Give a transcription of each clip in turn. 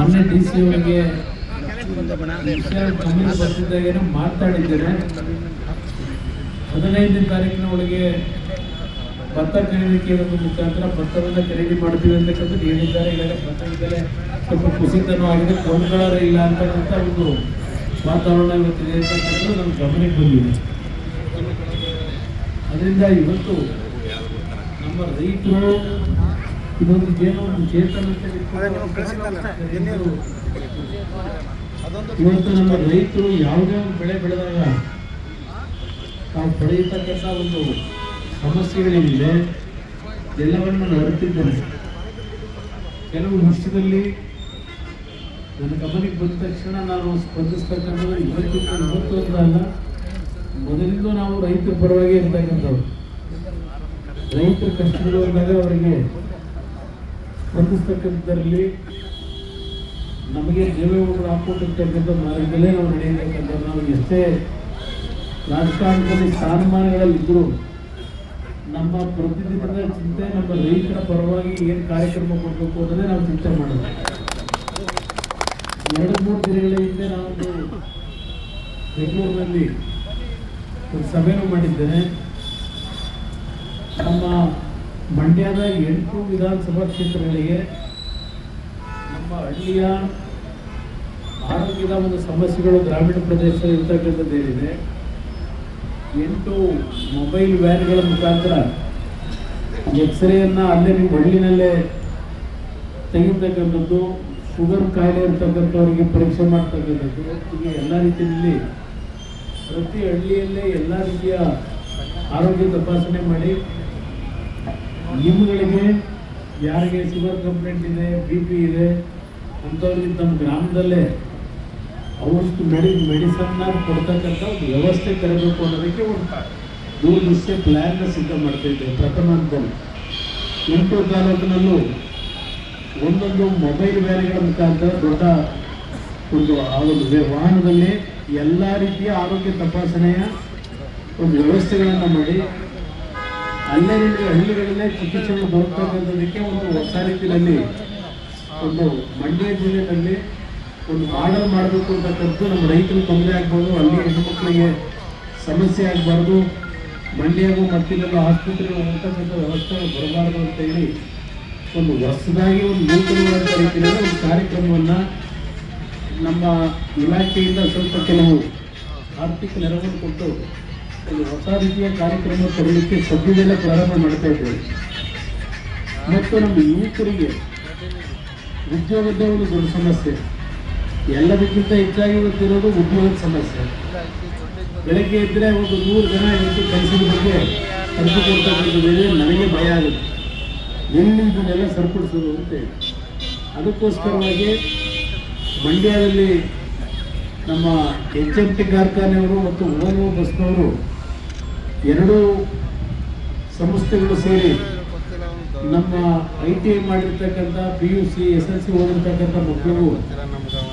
ಮೊನ್ನೆ D C ಅವರಿಗೆ ಬರ್ತಿದ್ದಾಗೇನೋ ಮಾತಾಡಿದ್ದೇನೆ ಹದಿನೈದನೇ ತಾರೀಕಿನ ಒಳಗೆ ಭತ್ತ ಖರೀದಿ ಮುಖಾಂತರ ಭತ್ತವನ್ನು ಖರೀದಿ ಮಾಡ್ತೀವಿ ಅಂತಕ್ಕಂಥದ್ದು ಹೇಳಿದ್ದಾರೆ. ಈಗಾಗಲೇ ಭತ್ತದಿಂದಲೇ ಸ್ವಲ್ಪ ಕುಸಿತನೂ ಆಗಿದೆ. ಕೊಂಡ್ಕೊಳ್ಳೋರು ಇಲ್ಲ ಅಂತಕ್ಕಂಥ ಒಂದು ವಾತಾವರಣ ಇವತ್ತಿದೆ ಅಂತಕ್ಕಂಥದ್ದು ನಮ್ಮ ಗಮನಕ್ಕೆ ಬಂದಿದೆ. ಅದರಿಂದ ಇವತ್ತು ನಮ್ಮ ರೈತರು ಇದೊಂದು ಏನೋ ಒಂದು ಚೇತನ ಇವತ್ತು ನಮ್ಮ ರೈತರು ಯಾವುದೇ ಒಂದು ಬೆಳೆ ಬೆಳೆದಾಗ ತಾವು ಪಡೆಯತಕ್ಕಂಥ ಒಂದು ಸಮಸ್ಯೆಗಳೇನಿದೆ ಎಲ್ಲವನ್ನು ನಾನು ಅರಿತಿದ್ದೇನೆ. ಕೆಲವು ವರ್ಷದಲ್ಲಿ ನನ್ನ ಗಮನಕ್ಕೆ ಬಂದ ತಕ್ಷಣ ನಾನು ಸ್ಪಂದಿಸ್ತಕ್ಕಂಥದ್ದು ಇವತ್ತು ಇವತ್ತು ಅಂತ ಅಲ್ಲ. ಮೊದಲಿಂದ ನಾವು ರೈತರ ಪರವಾಗಿ ಇರ್ತಕ್ಕಂಥವ್ರು. ರೈತರ ಕಷ್ಟಗಳು ಅಂದಾಗ ಅವರಿಗೆ ಸ್ಪಂದಿಸ್ತಕ್ಕಂಥದ್ರಲ್ಲಿ ನಮಗೆ ದೇವೇಗೌಡರು ಹಾಕೊಟ್ಟಿರ್ತಕ್ಕಂಥ ಮಾರ್ಗದಲ್ಲೇ ನಾವು ನಡೆಯಬೇಕಂತ ನಾವು ಎಷ್ಟೇ ರಾಜಕಾರಣದಲ್ಲಿ ಸ್ಥಾನಮಾನಗಳಲ್ಲಿ ಇದ್ದರೂ ನಮ್ಮ ಪ್ರತಿದಿನದ ಚಿಂತೆ, ನಮ್ಮ ರೈತರ ಪರವಾಗಿ ಏನು ಕಾರ್ಯಕ್ರಮ ಕೊಡಬೇಕು ಅನ್ನೋದೇ ನಾವು ಚಿಂತೆ ಮಾಡೋದು. ಎರಡು ಮೂರು ದಿನಗಳ ಹಿಂದೆ ನಾವೊಂದು ಬೆಂಗಳೂರಿನಲ್ಲಿ ಒಂದು ಸಭೆನೂ ಮಾಡಿದ್ದೇನೆ. ನಮ್ಮ ಮಂಡ್ಯದ ಎಂಟು ವಿಧಾನಸಭಾ ಕ್ಷೇತ್ರಗಳಿಗೆ ನಮ್ಮ ಹಳ್ಳಿಯ ಆರೋಗ್ಯದ ಒಂದು ಸಮಸ್ಯೆಗಳು ಗ್ರಾಮೀಣ ಪ್ರದೇಶದಲ್ಲಿ ಇರ್ತಕ್ಕಂಥದ್ದು ಏನಿದೆ ಎಂಟು ಮೊಬೈಲ್ ವ್ಯಾನ್ಗಳ ಮುಖಾಂತರ ಎಕ್ಸ್ರೇಯನ್ನು ಅಲ್ಲೇ ನಿಮ್ಮ ಹಳ್ಳಿನಲ್ಲೇ ತೆಗಿತಕ್ಕಂಥದ್ದು ಶುಗರ್ ಕಾಯಿಲೆ ಇರ್ತಕ್ಕಂಥವ್ರಿಗೆ ಪರೀಕ್ಷೆ ಮಾಡ್ತಕ್ಕಂಥದ್ದು, ಹೀಗೆ ಎಲ್ಲ ರೀತಿಯಲ್ಲಿ ಪ್ರತಿ ಹಳ್ಳಿಯಲ್ಲೇ ಎಲ್ಲ ರೀತಿಯ ಆರೋಗ್ಯ ತಪಾಸಣೆ ಮಾಡಿ ನಿಮ್ಗಳಿಗೆ ಯಾರಿಗೆ ಶುಗರ್ ಕಂಪ್ಲೇಂಟ್ ಇದೆ ಬಿ ಪಿ ಇದೆ, ಅಂಥವ್ರಿಗೆ ತಮ್ಮ ಗ್ರಾಮದಲ್ಲೇ ಅವಷ್ಟು ಮೆಡಿ ಮೆಡಿಸನ್ನ ಕೊಡ್ತಕ್ಕಂಥ ಒಂದು ವ್ಯವಸ್ಥೆ ತರಬೇಕು ಅನ್ನೋದಕ್ಕೆ ಒಂದು ದೂರದೃಷ್ಟಿಯ ಪ್ಲ್ಯಾನ್ನ ಸಿದ್ಧ ಮಾಡ್ತಾ ಇದ್ದೇವೆ. ಪ್ರಥಮ ಹಂತದಲ್ಲಿ ಎಂಟು ತಾಲೂಕಿನಲ್ಲೂ ಒಂದೊಂದು ಮೊಬೈಲ್ ವ್ಯಾನ್ಗಳ ಮುಖಾಂತರ ದೊಡ್ಡ ಒಂದು ಆ ಒಂದು ವಾಹನದಲ್ಲಿ ಎಲ್ಲ ರೀತಿಯ ಆರೋಗ್ಯ ತಪಾಸಣೆಯ ಒಂದು ವ್ಯವಸ್ಥೆಗಳನ್ನು ಮಾಡಿ ನಿಮಗೆ ಹಳ್ಳಿಗಳಲ್ಲೇ ಚಿಕಿತ್ಸೆಗಳು ದೊರಕತಕ್ಕಂಥದಕ್ಕೆ ಒಂದು ಹೊಸ ರೀತಿಯಲ್ಲಿ ಒಂದು ಮಂಡ್ಯ ಜಿಲ್ಲೆಯಲ್ಲಿ ಒಂದು ಆರ್ಡರ್ ಮಾಡಬೇಕು ಅಂತಕ್ಕಂಥದ್ದು ನಮ್ಮ ರೈತರು ತೊಂದರೆ ಆಗ್ಬೋದು ಅಲ್ಲಿ ಹೆಣ್ಣುಮಕ್ಕಳಿಗೆ ಸಮಸ್ಯೆ ಆಗಬಾರ್ದು, ಮಂಡ್ಯಗೂ ಮತ್ತಿಲ್ಲೆಲ್ಲ ಆಸ್ಪತ್ರೆಗಳು ಹೋಗ್ತಕ್ಕಂಥ ವ್ಯವಸ್ಥೆ ಬರಬಾರ್ದು ಅಂತ ಹೇಳಿ ಒಂದು ಹೊಸದಾಗಿ ಒಂದು ನೂತನವಾದ ರೀತಿಯಲ್ಲಿ ಒಂದು ಕಾರ್ಯಕ್ರಮವನ್ನು ನಮ್ಮ ಇಲಾಖೆಯಿಂದ ಸ್ವಲ್ಪ ಕೆಲವು ಆರ್ಥಿಕ ನೆರವನ್ನು ಕೊಟ್ಟು ಒಂದು ಹೊಸ ರೀತಿಯ ಕಾರ್ಯಕ್ರಮ ತರಲಿಕ್ಕೆ ಸದ್ಯದಲ್ಲೇ ಪ್ರಾರಂಭ ಮಾಡ್ತಾ ಇದ್ದೇವೆ. ಮತ್ತು ನಮ್ಮ ಯುವಕರಿಗೆ ಉದ್ಯೋಗದ ಒಂದು ದೊಡ್ಡ ಸಮಸ್ಯೆ. ಎಲ್ಲದಕ್ಕಿಂತ ಹೆಚ್ಚಾಗಿ ಇವತ್ತಿರೋದು ಉದ್ಯೋಗದ ಸಮಸ್ಯೆ. ಬೆಳಗ್ಗೆ ಇದ್ದರೆ ಒಂದು ನೂರು ಜನ ಇವತ್ತು ಕೆಲಸದ ಬಗ್ಗೆ ಅರ್ಜಿ ಕೊಡ್ತಕ್ಕಂಥದ್ದು ನನಗೆ ಭಯ ಆಗುತ್ತೆ. ಎಲ್ಲಿ ಇದನ್ನೆಲ್ಲ ಸರಿಪಡಿಸೋದು ಅಂತೇಳಿ ಅದಕ್ಕೋಸ್ಕರವಾಗಿ ಮಂಡ್ಯದಲ್ಲಿ ನಮ್ಮ ಎಚ್ ಎಂ ಟಿ ಕಾರ್ಖಾನೆಯವರು ಮತ್ತು ಓಲ್ವೋ ಬಸ್ನವರು ಎರಡೂ ಸಂಸ್ಥೆಗಳು ಸೇರಿ ನಮ್ಮ ಐ ಟಿ ಐ ಮಾಡಿರ್ತಕ್ಕಂಥ P U C S L C ಓದಿರ್ತಕ್ಕಂಥ ಮಕ್ಕಳು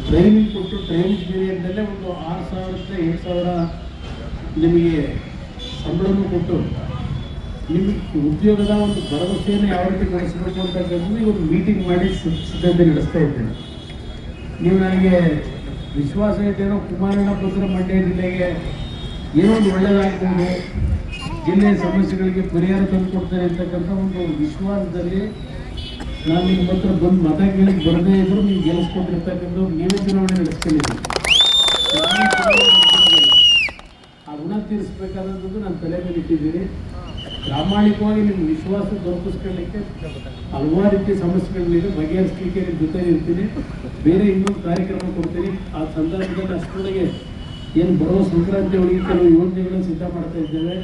ಟ್ರೈನಿಂಗ್ ಕೊಟ್ಟು ಟ್ರೈನಿಂಗ್ ಪೀರಿಯಡ್ನಲ್ಲೇ ಒಂದು ಆರು ಸಾವಿರದ ಏಳು ಸಾವಿರ ನಿಮಗೆ ಸಂಬಳವನ್ನು ಕೊಟ್ಟು ನಿಮಗೆ ಉದ್ಯೋಗದ ಒಂದು ಭರವಸೆಯನ್ನು ಯಾವ ರೀತಿ ನಡೆಸಬೇಕು ಅಂತಕ್ಕಂಥದ್ದು ಒಂದು ಮೀಟಿಂಗ್ ಮಾಡಿ ಸಿದ್ಧ- ಸಿದ್ಧತೆ ನಡೆಸ್ತಾ ಇದ್ದೇನೆ. ನೀವು ನನಗೆ ವಿಶ್ವಾಸ ಇಟ್ಟಿರೋ ಕುಮಾರಣ್ಣ ಪುತ್ರ ಮಂಡ್ಯ ಜಿಲ್ಲೆಗೆ ಏನೋ ಒಂದು ಒಳ್ಳೆಯದಾಗ್ತದೆ ಜಿಲ್ಲೆಯ ಸಮಸ್ಯೆಗಳಿಗೆ ಪರಿಹಾರ ತಂದು ಕೊಡ್ತಾರೆ ಅಂತಕ್ಕಂಥ ಒಂದು ವಿಶ್ವಾಸದಲ್ಲಿ ನಾನು ನಿಮ್ಮ ಹತ್ರ ಬಂದು ಮತ ಕೇಳಕ್ಕೆ ಬರದೇ ಇದ್ರು ನೀವು ಗೆಲ್ಲಿಸ್ಕೊಂಡಿರ್ತಕ್ಕಂಥ ನೀವೇ ಚುನಾವಣೆ ನಡೆಸ್ಕೊಂಡಿದ್ದೀನಿ. ಆ ಋಣ ತೀರಿಸಬೇಕಾದಂಥದ್ದು ನಾನು ತಲೆ ಮೇಲೆ ಇಟ್ಟಿದ್ದೀನಿ. ಪ್ರಾಮಾಣಿಕವಾಗಿ ನಿಮ್ಮ ವಿಶ್ವಾಸ ದೊರಕಿಸ್ಕೊಳ್ಳಿಕ್ಕೆ ಹಲವಾರು ರೀತಿಯ ಸಮಸ್ಯೆಗಳಿದೆ. ಬಗೆಹರಿಸಲಿಕ್ಕೆ ನಿಮ್ಮ ಜೊತೆ ಇರ್ತೀನಿ. ಬೇರೆ ಇನ್ನೊಂದು ಕಾರ್ಯಕ್ರಮ ಕೊಡ್ತೀನಿ. ಆ ಸಂದರ್ಭದಲ್ಲಿ ಅಷ್ಟರೊಳಗೆ ಏನು ಬರೋ ಸಂಕ್ರಾಂತಿ ಒಳಗೆ ಕೆಲವು ಯೋಜನೆಗಳನ್ನು ಸಿದ್ಧ ಮಾಡ್ತಾ ಇದ್ದೇವೆ.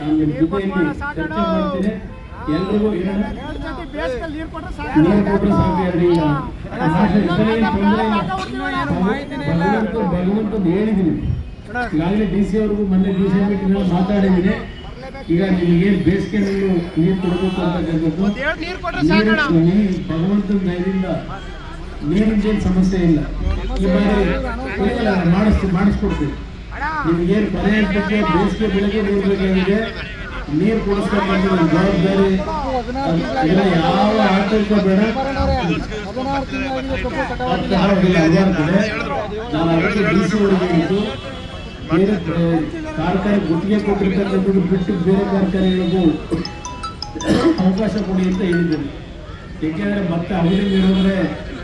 ನಾನು ನಿಮ್ಮ ಜೊತೆಯಲ್ಲಿ ಚರ್ಚೆ ಮಾಡ್ತೀನಿ. ಎಲ್ರಿಗೂ ನೀರು ಕೊಟ್ಟರೆ ಸಾಕು ಭಗವಂತ ಹೇಳಿದ್ದೀನಿ. ಈಗಾಗಲೇ ಡಿ ಸಿ ಅವ್ರಿಗೂ ಮೊನ್ನೆ ಡಿ ಸಿ ಮೀಟಿಂಗ್ ಮಾತಾಡಿದ್ದೀನಿ. ಈಗ ನಿಮಗೆ ಬೇಸಿಗೆ ನೀರು ನೀರು ಕೊಡಬೇಕು ಅಂತ ಭಗವಂತನ ದಯದಿಂದ ನೀರಿನ ಸಮಸ್ಯೆ ಇಲ್ಲ. ಈ ಬಾರಿ ಮಾಡಿಸ್ತೀವಿ ಮಾಡಿಸ್ಕೊಡ್ತೀವಿ. ನಿಮಗೇನು ಕೊನೆ ಬಗ್ಗೆ ಬೇಸಿಗೆ ಬೆಳಗ್ಗೆ ನೀರು ಬೇಕಾಗಿದೆ ನೀರು ಕೊಡಿಸ್ಕೊಂಡು ಒಂದು ಜವಾಬ್ದಾರಿ. ಇಲ್ಲ ಯಾವ ಆತಂಕ ಬೇಡ. ಕಾರ್ಖಾನೆ ಗುತ್ತಿಗೆ ಕೊಟ್ಟಿರ್ತಕ್ಕಂಥದ್ದು ಬಿಟ್ಟು ಬೇರೆ ಕಾರ್ಖಾನೆಗಳಿಗೂ ಅವಕಾಶ ಕೊಡಿ ಅಂತ ಹೇಳಿದ್ದೇನೆ. ಏಕೆಂದರೆ ಮತ್ತೆ ಅವಧಿ ಮೀರಿದ್ರೆ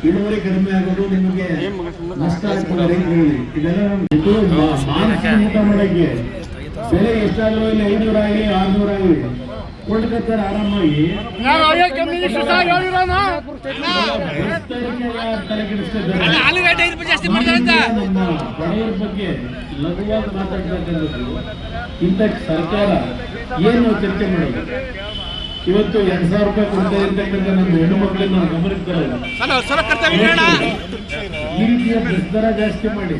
ಇಳುವರಿ ಕಡಿಮೆ ಆಗೋದು ನಿಮಗೆ ನಷ್ಟ ಆಗ್ತದೆ ರೈತರಲ್ಲಿ ಇದೆಲ್ಲ ಮಾನಸಿಕ ಮಾಡಕ್ಕೆ. ಬೆಲೆ ಎಷ್ಟಾದ್ರೂ ಇಲ್ಲಿ ಐನೂರ ಆಗಲಿ ಆರ್ನೂರ ಆಗಲಿ ಕೊಟ್ಟಿರ್ತಾರೆ ಆರಾಮಾಗಿ ತಲೆ ನಮ್ಮ ಬಡವರ ಬಗ್ಗೆ ಲಘುವಾಗಿ ಮಾತಾಡ್ತಕ್ಕಂಥದ್ದು ಇಂಥ ಸರ್ಕಾರ ಏನು ಚರ್ಚೆ ಮಾಡೋದು? ಇವತ್ತು ಎರಡ್ ಸಾವಿರ ರೂಪಾಯಿ ಕೊಡ್ತಾ ಇರ್ತಕ್ಕಂಥ ನಮ್ಮ ಹೆಣ್ಣು ಮಕ್ಕಳನ್ನ ನಾವು ಹೇಳ ಈ ರೀತಿಯ ಬಸ್ ದರ ಜಾಸ್ತಿ ಮಾಡಿ.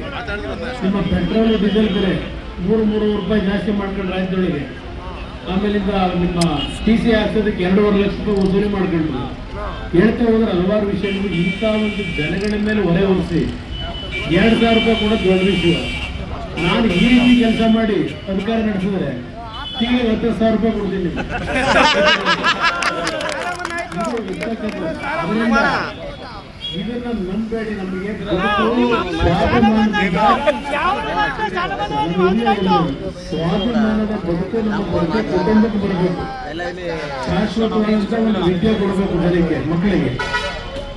ನಿಮ್ಮ ಪೆಟ್ರೋಲ್ ಡೀಸೆಲ್ ಬೆಲೆ ಮೂರು ಮೂರು ರೂಪಾಯಿ ಜಾಸ್ತಿ ಮಾಡ್ಕೊಂಡು ರಾಜ್ಯದೊಳಗೆ. ಆಮೇಲಿಂದ ನಿಮ್ಮ ಟಿ ಸಿ ಹಾಕ್ಸೋದಕ್ಕೆ ಎರಡೂವರೆ ಲಕ್ಷ ರೂಪಾಯಿ ವಸೂಲಿ ಮಾಡ್ಕೊಂಡ್ರು. ಹೇಳ್ತಾ ಹೋದ್ರೆ ಹಲವಾರು ವಿಷಯಗಳು ಇಂಥ ಒಂದು ಜನಗಳ ಮೇಲೆ ಹೊರೆ ಹೊರಿಸಿ. ಎರಡು ಸಾವಿರ ರೂಪಾಯಿ ಕೂಡ ದೊಡ್ಡ ವಿಷಯ. ನಾನು ಈ ರೀತಿ ಕೆಲಸ ಮಾಡಿ ಅಧಿಕಾರ ನಡೆಸಿದ್ರೆ ತಿಂಗಳಿಗೆ ಹತ್ತು ಸಾವಿರ ರೂಪಾಯಿ ಕೊಡ್ತೀನಿ ಇದನ್ನ ನಂಬೇಡಿ ನಮಗೆ. ಸ್ವಾಭಿಮಾನದ ಬದುಕು ನಮ್ಮ ಬದುಕು ಕುಟುಂಬಕ್ಕೆ ಬರಬೇಕು. ಶಾಶ್ವತವಾದಂತ ಒಂದು ವಿದ್ಯೆ ಕೊಡಬೇಕು ಜನಕ್ಕೆ ಮಕ್ಕಳಿಗೆ.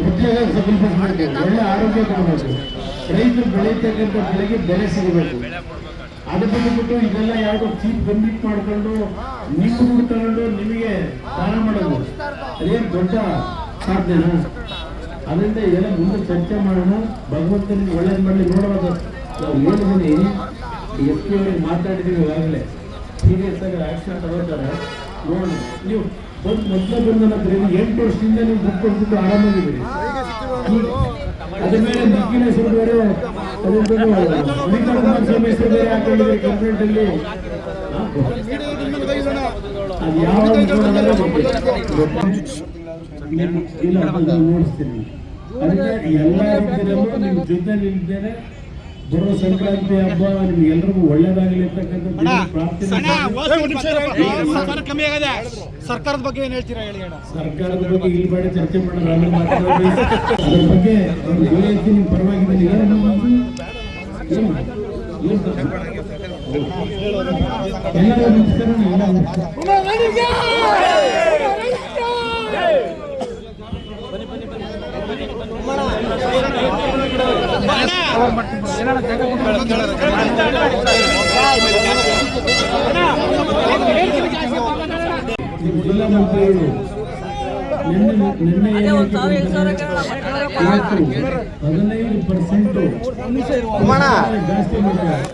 ಉದ್ಯೋಗ ಸಬಲೀಕರಣ ಮಾಡಬೇಕು ಒಳ್ಳೆ ಆರೋಗ್ಯ ಕೊಡಬೇಕು. ರೈತರು ಬೆಳೀತಕ್ಕಂಥ ಬೆಳೆಗೆ ಬೆಲೆ ಸಿಗಬೇಕು. ಅದು ಬಂದ್ಬಿಟ್ಟು ಇದೆಲ್ಲ ಯಾವುದೋ ಚೀಪ್ ಕಂಪ್ಲೀಟ್ ಮಾಡ್ಕೊಂಡು ನೀವು ದುಡ್ಡು ತಗೊಂಡು ನಿಮಗೆ ದಾನ ಮಾಡೋದು. ಅದೇನು ದೊಡ್ಡ ಸಾಧ್ಯನ ಅದರಿಂದ ಎಲ್ಲ ಮುಂದೆ ಚರ್ಚೆ ಮಾಡೋಣ. ಭಗವಂತನಿಗೆ ಒಳ್ಳೇದು ಮಾಡಲಿ. ನೋಡೋದು ನಾವು ಹೇಳಿದ್ದೀನಿ ಎಸ್ ಪಿ ಅವರಿಗೆ ಮಾತಾಡಿದ್ದೀವಿ ಈಗಾಗಲೇ. ಸೀರಿಯಸ್ ಆಗಿ ಆಕ್ಷನ್ ತಗೋತಾರೆ. ನೋಡಿ ನೀವು ಬಂದು ಮೊದಲ ಬಂದ ನಂತರ ಎಂಟು ವರ್ಷದಿಂದ ನೀವು ಬುಕ್ ಕೊಟ್ಬಿಟ್ಟು ಆರಾಮಾಗಿದ್ದೀರಿ. ಅದ್ರ ಮೇಲೆ ನಿಖಿಲೇಶ್ವರ ಬೇರೆ ಕಂಪ್ಲೇಂಟ್ ಅಲ್ಲಿ ಎಲ್ಲ ನಿಮ್ಮ ಜೊತೆ ನಿಲ್ದೇನೆ ಬರೋ ಸಂಕ್ರಾಂತಿ ಹಬ್ಬ ನಿಮ್ಗೆಲ್ರಿಗೂ ಒಳ್ಳೇದಾಗಲಿ ಸರ್ಕಾರದ ಬಗ್ಗೆ ಏನ್ ಹೇಳ್ತೀರಾ ಹೇಳಿ ಅಣ್ಣ? ಸರ್ಕಾರದ ಬಗ್ಗೆ ಇಲ್ಲಿ ಬೇಡ ಚರ್ಚೆ ಮಾಡೋಣ ಅದ್ರ ಬಗ್ಗೆ ಪರವಾಗಿದ್ದೀನಿ ಎಲ್ಲರೂ ನಮಸ್ಕಾರ ಎಲ್ಲ ನಿಮ್ಮ ಜಿಲ್ಲಾ ಮಂತ್ರಿಗಳು ನಿನ್ನೆ ಹದಿನೈದು ಪರ್ಸೆಂಟ್ ಜಾಸ್ತಿ ಮಾಡಿದ್ದಾರೆ